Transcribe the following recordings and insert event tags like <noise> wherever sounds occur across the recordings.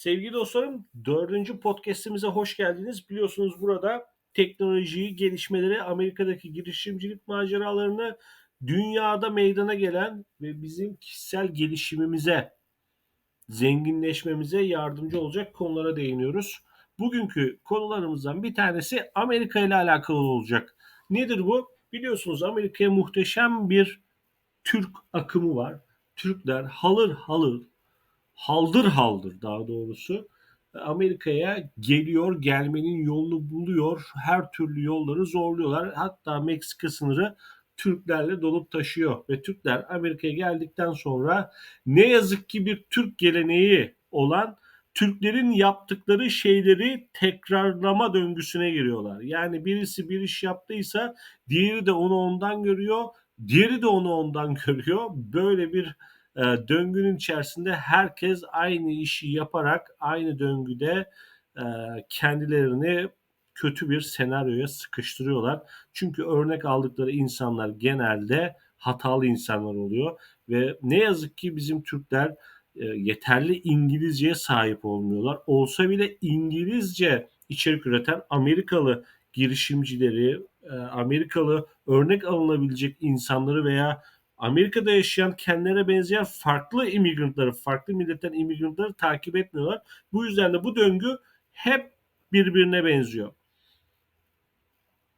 Sevgili dostlarım, dördüncü podcastimize hoş geldiniz. Biliyorsunuz burada teknolojiyi, gelişmeleri, Amerika'daki girişimcilik maceralarını, dünyada meydana gelen ve bizim kişisel gelişimimize, zenginleşmemize yardımcı olacak konulara değiniyoruz. Bugünkü konularımızdan bir tanesi Amerika ile alakalı olacak. Nedir bu? Biliyorsunuz Amerika'ya muhteşem bir Türk akımı var. Türkler halır halır haldır haldır daha doğrusu Amerika'ya geliyor, gelmenin yolunu buluyor. Her türlü yolları zorluyorlar. Hatta Meksika sınırı Türklerle dolup taşıyor ve Türkler Amerika'ya geldikten sonra ne yazık ki bir Türk geleneği olan Türklerin yaptıkları şeyleri tekrarlama döngüsüne giriyorlar. Yani birisi bir iş yaptıysa diğeri de onu ondan görüyor, diğeri de onu ondan <laughs> görüyor. Böyle bir e, döngünün içerisinde herkes aynı işi yaparak aynı döngüde e, kendilerini kötü bir senaryoya sıkıştırıyorlar. Çünkü örnek aldıkları insanlar genelde hatalı insanlar oluyor ve ne yazık ki bizim Türkler e, yeterli İngilizceye sahip olmuyorlar. Olsa bile İngilizce içerik üreten Amerikalı girişimcileri, e, Amerikalı örnek alınabilecek insanları veya Amerika'da yaşayan kendilerine benzeyen farklı immigrantları, farklı milletten immigrantları takip etmiyorlar. Bu yüzden de bu döngü hep birbirine benziyor.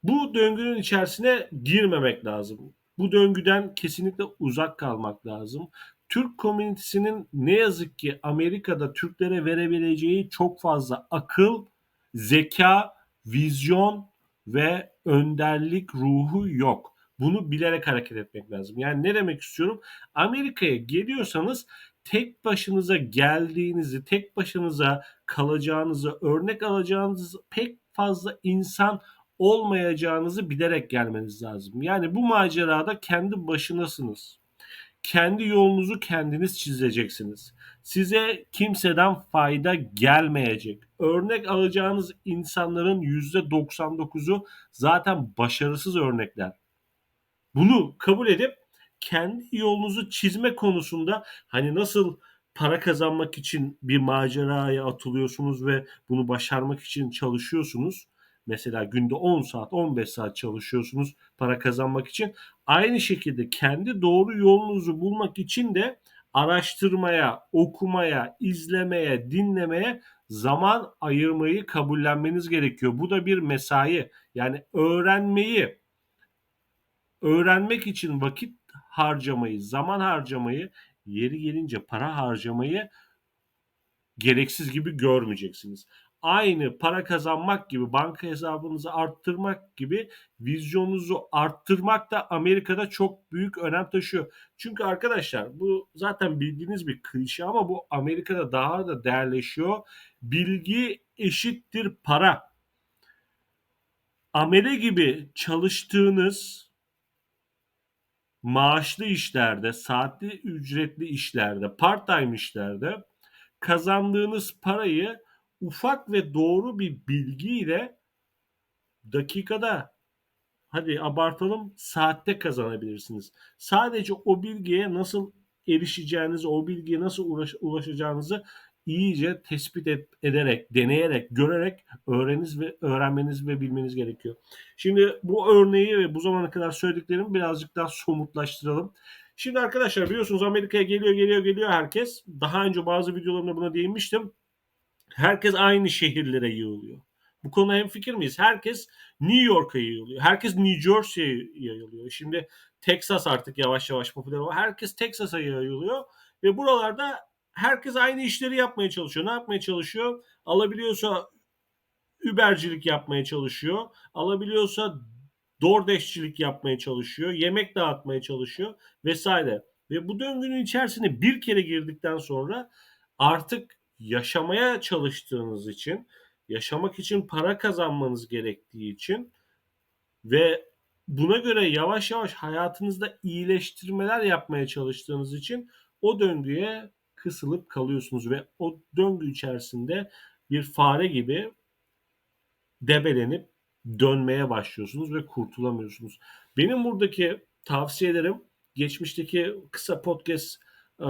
Bu döngünün içerisine girmemek lazım. Bu döngüden kesinlikle uzak kalmak lazım. Türk komünitesinin ne yazık ki Amerika'da Türklere verebileceği çok fazla akıl, zeka, vizyon ve önderlik ruhu yok. Bunu bilerek hareket etmek lazım. Yani ne demek istiyorum? Amerika'ya geliyorsanız tek başınıza geldiğinizi, tek başınıza kalacağınızı, örnek alacağınız pek fazla insan olmayacağınızı bilerek gelmeniz lazım. Yani bu macerada kendi başınasınız. Kendi yolunuzu kendiniz çizeceksiniz. Size kimseden fayda gelmeyecek. Örnek alacağınız insanların %99'u zaten başarısız örnekler. Bunu kabul edip kendi yolunuzu çizme konusunda hani nasıl para kazanmak için bir maceraya atılıyorsunuz ve bunu başarmak için çalışıyorsunuz. Mesela günde 10 saat, 15 saat çalışıyorsunuz para kazanmak için. Aynı şekilde kendi doğru yolunuzu bulmak için de araştırmaya, okumaya, izlemeye, dinlemeye zaman ayırmayı kabullenmeniz gerekiyor. Bu da bir mesai. Yani öğrenmeyi öğrenmek için vakit harcamayı, zaman harcamayı, yeri gelince para harcamayı gereksiz gibi görmeyeceksiniz. Aynı para kazanmak gibi, banka hesabınızı arttırmak gibi vizyonunuzu arttırmak da Amerika'da çok büyük önem taşıyor. Çünkü arkadaşlar bu zaten bildiğiniz bir klişe ama bu Amerika'da daha da değerleşiyor. Bilgi eşittir para. Amele gibi çalıştığınız maaşlı işlerde, saatli ücretli işlerde, part time işlerde kazandığınız parayı ufak ve doğru bir bilgiyle dakikada hadi abartalım saatte kazanabilirsiniz. Sadece o bilgiye nasıl erişeceğinizi, o bilgiye nasıl uğraş, ulaşacağınızı iyice tespit et, ederek, deneyerek, görerek öğreniniz ve öğrenmeniz ve bilmeniz gerekiyor. Şimdi bu örneği ve bu zamana kadar söylediklerimi birazcık daha somutlaştıralım. Şimdi arkadaşlar biliyorsunuz Amerika'ya geliyor geliyor geliyor herkes. Daha önce bazı videolarımda buna değinmiştim. Herkes aynı şehirlere yığılıyor. Bu konuda hem fikir miyiz? Herkes New York'a yayılıyor. Herkes New Jersey'ye yayılıyor. Şimdi Texas artık yavaş yavaş popüler oluyor. Herkes Texas'a yayılıyor. Ve buralarda herkes aynı işleri yapmaya çalışıyor. Ne yapmaya çalışıyor? Alabiliyorsa Uber'cilik yapmaya çalışıyor. Alabiliyorsa DoorDash'çilik yapmaya çalışıyor. Yemek dağıtmaya çalışıyor vesaire. Ve bu döngünün içerisine bir kere girdikten sonra artık yaşamaya çalıştığınız için, yaşamak için para kazanmanız gerektiği için ve buna göre yavaş yavaş hayatınızda iyileştirmeler yapmaya çalıştığınız için o döngüye kısılıp kalıyorsunuz ve o döngü içerisinde bir fare gibi debelenip dönmeye başlıyorsunuz ve kurtulamıyorsunuz. Benim buradaki tavsiyelerim geçmişteki kısa podcast e,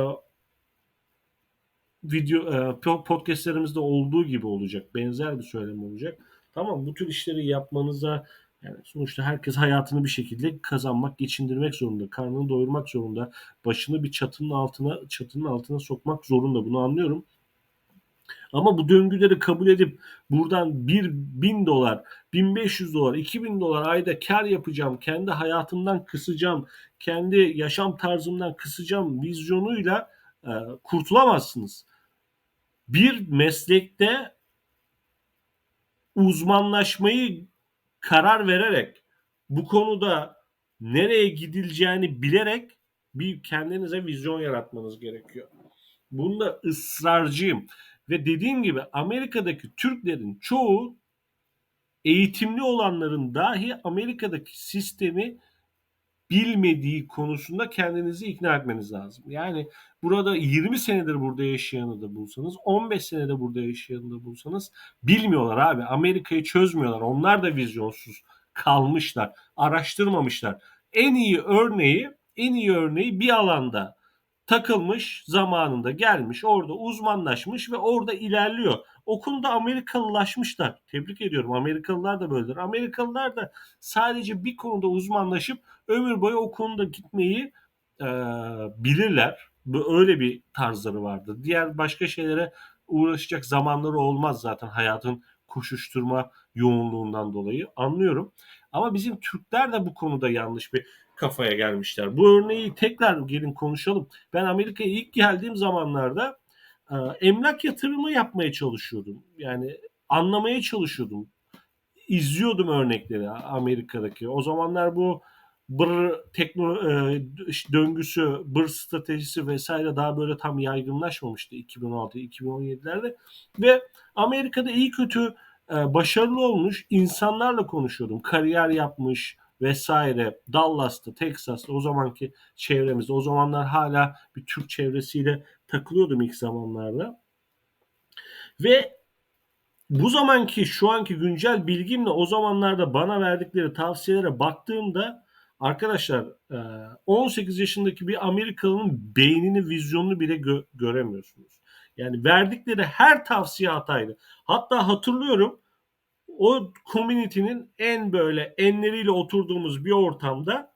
video e, podcastlerimizde olduğu gibi olacak. Benzer bir söylem olacak. Tamam bu tür işleri yapmanıza yani sonuçta herkes hayatını bir şekilde kazanmak, geçindirmek zorunda. Karnını doyurmak zorunda. Başını bir çatının altına çatının altına sokmak zorunda. Bunu anlıyorum. Ama bu döngüleri kabul edip buradan 1 bin dolar, 1500 dolar, 2000 dolar ayda kar yapacağım, kendi hayatımdan kısacağım, kendi yaşam tarzımdan kısacağım vizyonuyla e, kurtulamazsınız. Bir meslekte uzmanlaşmayı karar vererek bu konuda nereye gidileceğini bilerek bir kendinize vizyon yaratmanız gerekiyor. Bunda ısrarcıyım. Ve dediğim gibi Amerika'daki Türklerin çoğu eğitimli olanların dahi Amerika'daki sistemi bilmediği konusunda kendinizi ikna etmeniz lazım. Yani burada 20 senedir burada yaşayanı da bulsanız, 15 senede burada yaşayanı da bulsanız bilmiyorlar abi. Amerika'yı çözmüyorlar. Onlar da vizyonsuz kalmışlar. Araştırmamışlar. En iyi örneği, en iyi örneği bir alanda takılmış zamanında gelmiş orada uzmanlaşmış ve orada ilerliyor. O konuda Amerikalılaşmışlar. Tebrik ediyorum. Amerikalılar da böyledir. Amerikalılar da sadece bir konuda uzmanlaşıp ömür boyu o konuda gitmeyi e, bilirler. Öyle bir tarzları vardır. Diğer başka şeylere uğraşacak zamanları olmaz zaten hayatın koşuşturma yoğunluğundan dolayı. Anlıyorum. Ama bizim Türkler de bu konuda yanlış bir kafaya gelmişler. Bu örneği tekrar gelin konuşalım. Ben Amerika'ya ilk geldiğim zamanlarda e, emlak yatırımı yapmaya çalışıyordum. Yani anlamaya çalışıyordum. İzliyordum örnekleri Amerika'daki. O zamanlar bu bır tekno e, döngüsü, bır stratejisi vesaire daha böyle tam yaygınlaşmamıştı 2016-2017'lerde ve Amerika'da iyi kötü e, başarılı olmuş insanlarla konuşuyordum. Kariyer yapmış, vesaire Dallas'ta, Texas'ta o zamanki çevremizde o zamanlar hala bir Türk çevresiyle takılıyordum ilk zamanlarda. Ve bu zamanki şu anki güncel bilgimle o zamanlarda bana verdikleri tavsiyelere baktığımda arkadaşlar 18 e, yaşındaki bir Amerikalı'nın beynini, vizyonunu bile gö- göremiyorsunuz. Yani verdikleri her tavsiye hataydı. Hatta hatırlıyorum o community'nin en böyle enleriyle oturduğumuz bir ortamda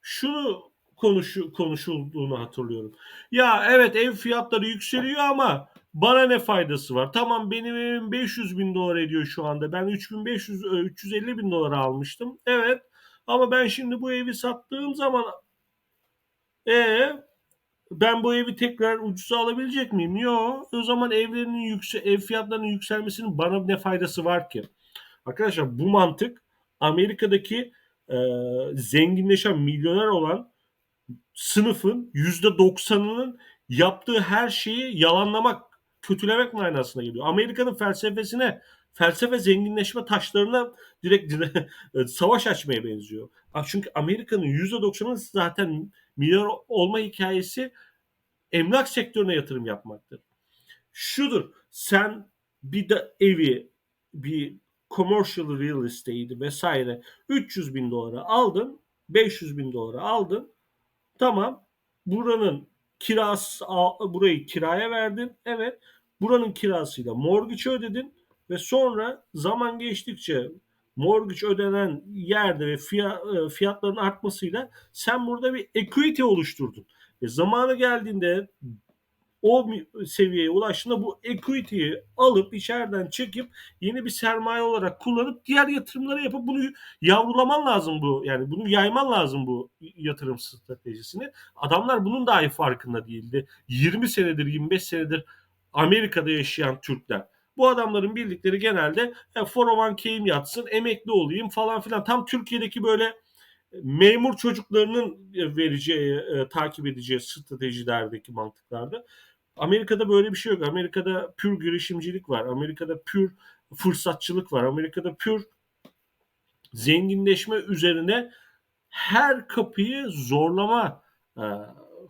şunu konuşu, konuşulduğunu hatırlıyorum. Ya evet ev fiyatları yükseliyor ama bana ne faydası var? Tamam benim evim 500 bin dolar ediyor şu anda. Ben 3500 350 e, bin dolara almıştım. Evet ama ben şimdi bu evi sattığım zaman e ben bu evi tekrar ucuza alabilecek miyim? Yok. O zaman evlerinin yükse ev fiyatlarının yükselmesinin bana ne faydası var ki? Arkadaşlar bu mantık Amerika'daki e, zenginleşen milyoner olan sınıfın yüzde doksanının yaptığı her şeyi yalanlamak, kötülemek manasına geliyor. Amerika'nın felsefesine, felsefe zenginleşme taşlarına direkt, <laughs> savaş açmaya benziyor. Çünkü Amerika'nın yüzde doksanı zaten milyoner olma hikayesi emlak sektörüne yatırım yapmaktır. Şudur, sen bir de evi, bir commercial real estate'i vesaire 300 bin dolara aldın, 500 bin dolara aldın. Tamam, buranın kirası, burayı kiraya verdin. Evet, buranın kirasıyla mortgage ödedin ve sonra zaman geçtikçe mortgage ödenen yerde ve e, fiyatların artmasıyla sen burada bir equity oluşturdun. E zamanı geldiğinde o seviyeye ulaştığında bu equity'yi alıp içeriden çekip yeni bir sermaye olarak kullanıp diğer yatırımları yapıp bunu yavrulaman lazım bu. Yani bunu yayman lazım bu yatırım stratejisini. Adamlar bunun dahi farkında değildi. 20 senedir 25 senedir Amerika'da yaşayan Türkler. Bu adamların bildikleri genelde e, 401k'im yatsın, emekli olayım falan filan. Tam Türkiye'deki böyle memur çocuklarının vereceği, e, takip edeceği stratejilerdeki mantıklarda. Amerika'da böyle bir şey yok. Amerika'da pür girişimcilik var. Amerika'da pür fırsatçılık var. Amerika'da pür zenginleşme üzerine her kapıyı zorlama e,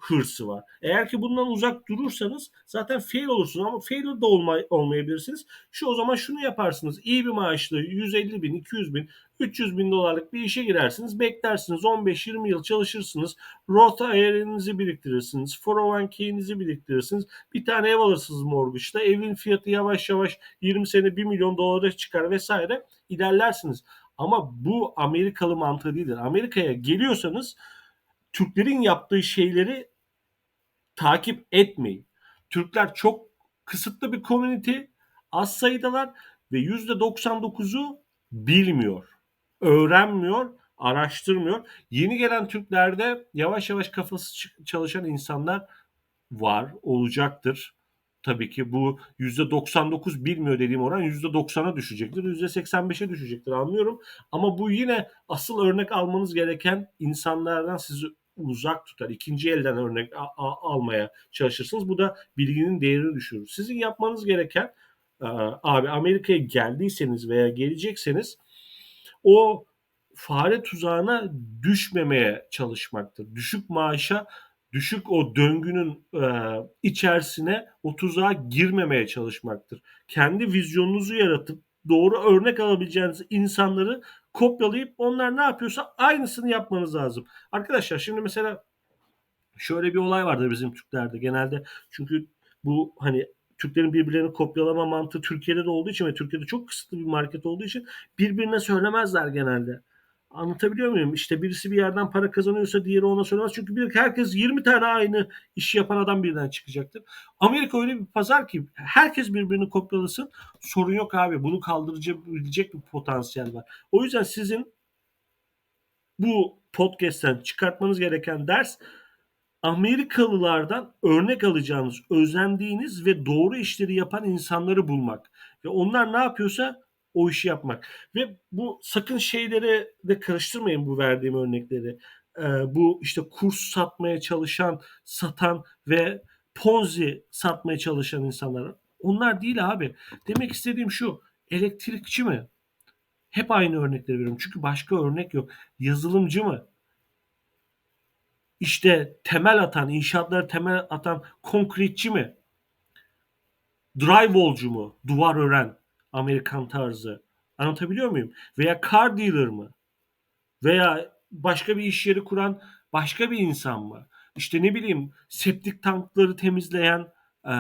hırsı var. Eğer ki bundan uzak durursanız zaten fail olursunuz ama failure da olma, olmayabilirsiniz. Şu o zaman şunu yaparsınız. İyi bir maaşlı 150 bin, 200 bin, 300 bin dolarlık bir işe girersiniz. Beklersiniz 15-20 yıl çalışırsınız. Roth IRA'nizi biriktirirsiniz. 401k'nizi biriktirirsiniz. Bir tane ev alırsınız mortgage'da. Evin fiyatı yavaş yavaş 20 sene 1 milyon dolara çıkar vesaire. İlerlersiniz. Ama bu Amerikalı mantığı değildir. Amerika'ya geliyorsanız Türklerin yaptığı şeyleri takip etmeyin. Türkler çok kısıtlı bir community, az sayıdalar ve %99'u bilmiyor, öğrenmiyor, araştırmıyor. Yeni gelen Türklerde yavaş yavaş kafası çalışan insanlar var, olacaktır. Tabii ki bu %99 bilmiyor dediğim oran %90'a düşecektir, %85'e düşecektir anlıyorum. Ama bu yine asıl örnek almanız gereken insanlardan sizi uzak tutar. İkinci elden örnek almaya çalışırsınız. Bu da bilginin değerini düşürür. Sizin yapmanız gereken abi Amerika'ya geldiyseniz veya gelecekseniz o fare tuzağına düşmemeye çalışmaktır. Düşük maaşa düşük o döngünün e, içerisine o tuzağa girmemeye çalışmaktır. Kendi vizyonunuzu yaratıp doğru örnek alabileceğiniz insanları kopyalayıp onlar ne yapıyorsa aynısını yapmanız lazım. Arkadaşlar şimdi mesela şöyle bir olay vardır bizim Türklerde genelde çünkü bu hani Türklerin birbirlerini kopyalama mantığı Türkiye'de de olduğu için ve Türkiye'de çok kısıtlı bir market olduğu için birbirine söylemezler genelde. Anlatabiliyor muyum? İşte birisi bir yerden para kazanıyorsa diğeri ona söylemez. Çünkü bir herkes 20 tane aynı işi yapan adam birden çıkacaktır. Amerika öyle bir pazar ki herkes birbirini kopyalasın. Sorun yok abi. Bunu kaldırabilecek bir potansiyel var. O yüzden sizin bu podcast'ten çıkartmanız gereken ders Amerikalılardan örnek alacağınız, özendiğiniz ve doğru işleri yapan insanları bulmak. Ve onlar ne yapıyorsa o işi yapmak. Ve bu sakın şeyleri de karıştırmayın bu verdiğim örnekleri. Ee, bu işte kurs satmaya çalışan, satan ve Ponzi satmaya çalışan insanlar. Onlar değil abi. Demek istediğim şu. Elektrikçi mi? Hep aynı örnekleri veriyorum. Çünkü başka örnek yok. Yazılımcı mı? İşte temel atan, inşaatları temel atan konkretçi mi? Drywallcu mu? Duvar ören. Amerikan tarzı. Anlatabiliyor muyum? Veya car dealer mı? Veya başka bir iş yeri kuran başka bir insan mı? İşte ne bileyim septik tankları temizleyen e,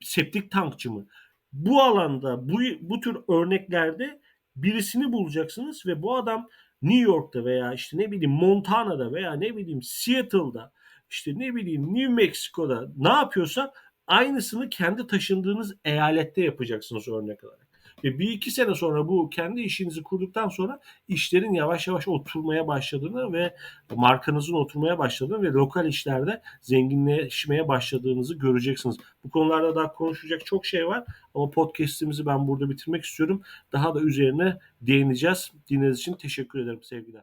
septik tankçı mı? Bu alanda bu, bu tür örneklerde birisini bulacaksınız ve bu adam New York'ta veya işte ne bileyim Montana'da veya ne bileyim Seattle'da işte ne bileyim New Mexico'da ne yapıyorsa aynısını kendi taşındığınız eyalette yapacaksınız örnek olarak. Ve bir iki sene sonra bu kendi işinizi kurduktan sonra işlerin yavaş yavaş oturmaya başladığını ve markanızın oturmaya başladığını ve lokal işlerde zenginleşmeye başladığınızı göreceksiniz. Bu konularda daha konuşacak çok şey var ama podcast'imizi ben burada bitirmek istiyorum. Daha da üzerine değineceğiz. Dinlediğiniz için teşekkür ederim sevgiler.